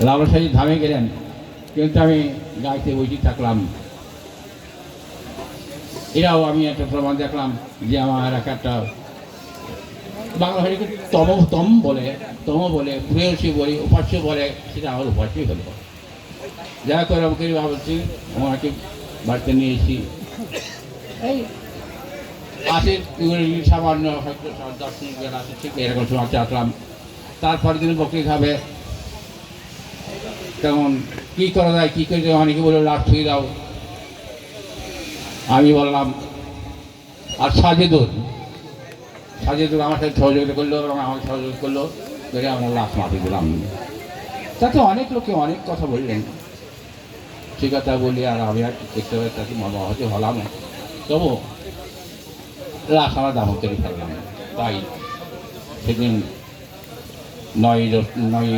লালসাই ধামে গেলেন। কিন্তু আমি গাইতে বইটি থাকলাম। এরাও আমি একটা প্রমাণ দেখলাম যে আমার এক একটা বাংলা ভাষাকে তম তম বলে তম বলে প্রেয়সী বলি উপাস্য বলে সেটা আমার উপাস্যই হলো। যা করে আমাকে ভাবছি আমাকে বাড়িতে নিয়ে এসেছি। এই। আসে সামান্য হয়তো দশ মিনিট আসে ঠিক এরকম সময় আসলাম। তারপরে দিন বকরি খাবে। তেমন কী করা যায়, কী করে যায়? অনেকে বলে লাভ ছুঁয়ে দাও। আমি বললাম, আর সাজেদুর? সাজেদুর আমার সাথে সহযোগিতা করল আমাকে সহযোগিতা করল করে আমরা লাশ মাটি দিলাম। তাতে অনেক লোকে অনেক কথা বললেন। সে কথা বলি আর আমি আর দেখতে পাই তাকে হয়তো হলাম। তবু লাশ আমরা দাহ করে ফেললাম। তাই সেদিন নয় নয়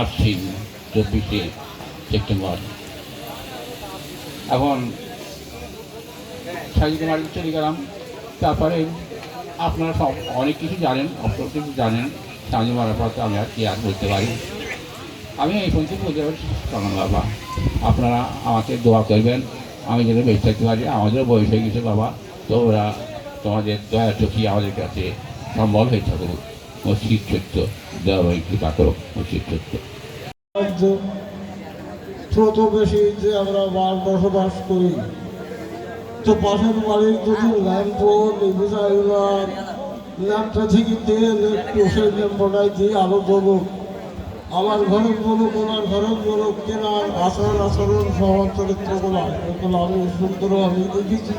আশ্বিন চব্বিশে সেপ্টেম্বর এখন সাজিদ মারি চলে গেলাম। তারপরে আপনারা সব অনেক কিছু জানেন অসব কিছু জানেন। সাজিদ মারার পর আমি আর কি আর বলতে পারি। আমি এই পর্যন্ত বলতে পারি কারণ বাবা? আপনারা আমাকে দোয়া করবেন, আমি যেন বেঁচে থাকতে পারি। আমাদেরও বয়স হয়ে গেছে বাবা। তো ওরা তোমাদের দয়া চোখি আমাদের কাছে সম্বল হয়ে থাকুক। মসজিদ রাজ্য প্রতিবেশী যে আমরা বার বসবাস করি, তো পাশের বাড়ির যদি ল্যাম্প ল্যাম্পটা থেকে একটু ল্যাম্পটাই দিয়ে আলো দেবো আমার ঘরের বলুক, ওনার ঘরের বলুক, কেনার আচার আচরণ সহ চরিত্রগুলো। এগুলো আমি সুন্দর আমি দেখেছি।